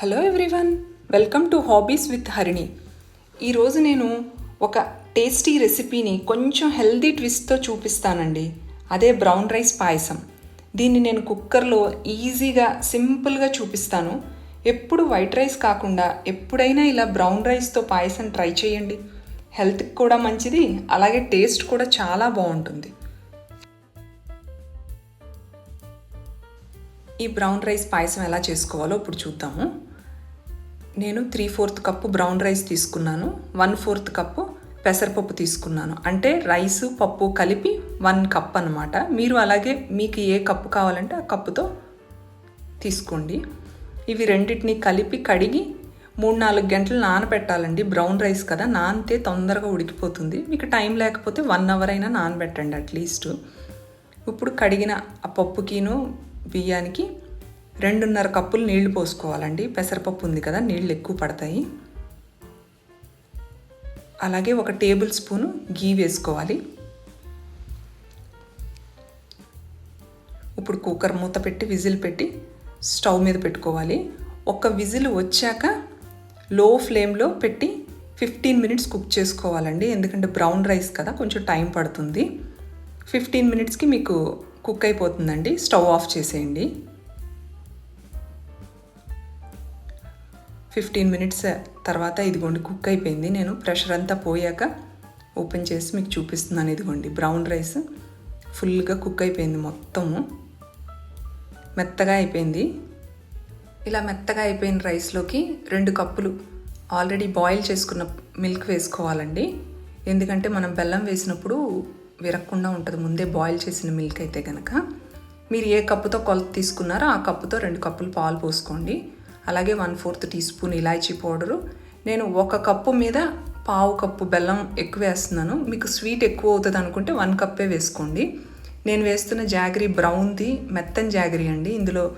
Hello everyone welcome to hobbies with Harini ఈరోజు నేను ఒక టేస్టీ రెసిపీని కొంచెం హెల్దీ ట్విస్ట్తో చూపిస్తానండి. అదే బ్రౌన్ రైస్ పాయసం. దీన్ని నేను కుక్కర్లో ఈజీగా సింపుల్గా చూపిస్తాను. ఎప్పుడు వైట్ రైస్ కాకుండా ఎప్పుడైనా ఇలా బ్రౌన్ రైస్తో పాయసం ట్రై చేయండి. హెల్త్కి కూడా మంచిది అలాగే టేస్ట్ కూడా చాలా బాగుంటుంది. ఈ బ్రౌన్ రైస్ పాయసం ఎలా చేసుకోవాలో ఇప్పుడు చూద్దాము. నేను three fourth cup brown rice తీసుకున్నాను వన్ ఫోర్త్ కప్పు పెసరపప్పు తీసుకున్నాను. అంటే రైస్ పప్పు కలిపి వన్ కప్ అనమాట మీరు అలాగే మీకు ఏ కప్పు కావాలంటే ఆ కప్పుతో తీసుకోండి. ఇవి రెండింటిని కలిపి కడిగి మూడు నాలుగు గంటలు నానబెట్టాలండి. బ్రౌన్ రైస్ కదా నానితే తొందరగా ఉడికిపోతుంది. మీకు టైం లేకపోతే వన్ అవర్ అయినా నానబెట్టండి అట్లీస్ట్. ఇప్పుడు కడిగిన ఆ పప్పుకిను బియ్యానికి రెండున్నర కప్పులు నీళ్ళు పోసుకోవాలండి. పెసరపప్పు ఉంది కదా నీళ్ళు ఎక్కువ పడతాయి. అలాగే ఒక టేబుల్ స్పూను గీ వేసుకోవాలి. ఇప్పుడు కుక్కర్ మూత పెట్టి విజిల్ పెట్టి స్టవ్ మీద పెట్టుకోవాలి. ఒక విజిల్ వచ్చాక లో ఫ్లేమ్లో పెట్టి ఫిఫ్టీన్ మినిట్స్ కుక్ చేసుకోవాలండి. ఎందుకంటే బ్రౌన్ రైస్ కదా కొంచెం టైం పడుతుంది. ఫిఫ్టీన్ మినిట్స్కి మీకు కుక్ అయిపోతుందండి. స్టవ్ ఆఫ్ చేసేయండి. ఫిఫ్టీన్ మినిట్స్ తర్వాత ఇదిగోండి కుక్ అయిపోయింది. నేను ప్రెషర్ అంతా పోయాక ఓపెన్ చేసి మీకు చూపిస్తున్నాను ఇదిగోండి. బ్రౌన్ రైస్ ఫుల్గా కుక్ అయిపోయింది మొత్తము. మెత్తగా అయిపోయింది. ఇలా మెత్తగా అయిపోయిన రైస్లోకి రెండు కప్పులు ఆల్రెడీ బాయిల్ చేసుకున్న మిల్క్ వేసుకోవాలండి. ఎందుకంటే మనం బెల్లం వేసినప్పుడు విరక్కుండా ఉంటుంది. ముందే బాయిల్ చేసిన మిల్క్ అయితే కనుక మీరు ఏ కప్పుతో కొలత తీసుకున్నారో ఆ కప్పుతో రెండు కప్పులు పాలు పోసుకోండి. అలాగే వన్ ఫోర్త్ టీ స్పూన్ ఇలాచీ పౌడరు. నేను ఒక కప్పు మీద పావు కప్పు బెల్లం ఎక్కువ వేస్తున్నాను. మీకు స్వీట్ ఎక్కువ అవుతుంది అనుకుంటే వన్ కప్పే వేసుకోండి. నేను వేస్తున్న జాగరీ బ్రౌన్ది మెత్తని జాగరీ అండి. ఇందులో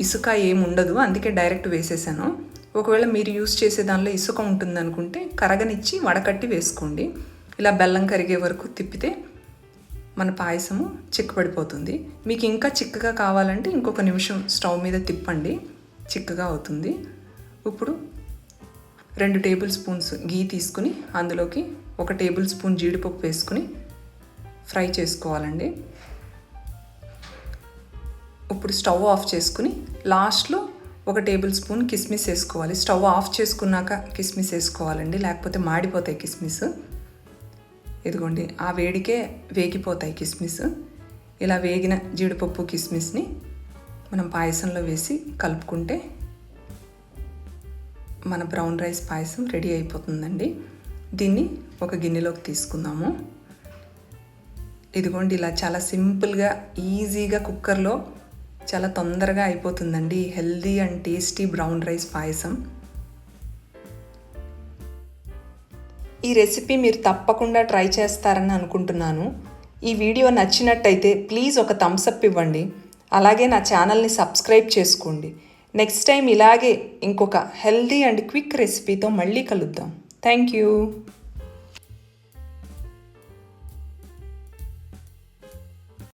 ఇసుక ఏమి ఉండదు. అందుకే డైరెక్ట్ వేసేసాను. ఒకవేళ మీరు యూస్ చేసే దానిలో ఇసుక ఉంటుంది అనుకుంటే కరగనిచ్చి వడకట్టి వేసుకోండి. ఇలా బెల్లం కరిగే వరకు తిప్పితే మన పాయసము చిక్కబడిపోతుంది. మీకు ఇంకా చిక్కగా కావాలంటే ఇంకొక నిమిషం స్టవ్ మీద తిప్పండి. చిక్కగా అవుతుంది. ఇప్పుడు రెండు టేబుల్ స్పూన్స్ గీ తీసుకుని అందులోకి ఒక టేబుల్ స్పూన్ జీడిపప్పు వేసుకుని ఫ్రై చేసుకోవాలండి. ఇప్పుడు స్టవ్ ఆఫ్ చేసుకుని లాస్ట్లో ఒక టేబుల్ స్పూన్ కిస్మిస్ వేసుకోవాలి. స్టవ్ ఆఫ్ చేసుకున్నాక కిస్మిస్ వేసుకోవాలండి. లేకపోతే మాడిపోతాయి కిస్మిస్. ఇదిగోండి ఆ వేడికే వేగిపోతాయి కిస్మిస్. ఇలా వేగిన జీడిపప్పు కిస్మిస్ని మనం పాయసంలో వేసి కలుపుకుంటే మన బ్రౌన్ రైస్ పాయసం రెడీ అయిపోతుందండి. దీన్ని ఒక గిన్నెలోకి తీసుకుందాము. ఇదిగోండి ఇలా చాలా సింపుల్గా ఈజీగా కుక్కర్లో చాలా తొందరగా అయిపోతుందండి healthy and tasty brown rice payasam. ఈ రెసిపీ మీరు తప్పకుండా ట్రై చేస్తారని అనుకుంటున్నాను. ఈ వీడియో నచ్చినట్టయితే ప్లీజ్ ఒక థమ్స్అప్ ఇవ్వండి. అలాగే నా ఛానల్ని సబ్స్క్రైబ్ చేసుకోండి. నెక్స్ట్ టైం ఇలాగే ఇంకొక హెల్దీ అండ్ క్విక్ రెసిపీతో మళ్ళీ కలుద్దాం. Thank you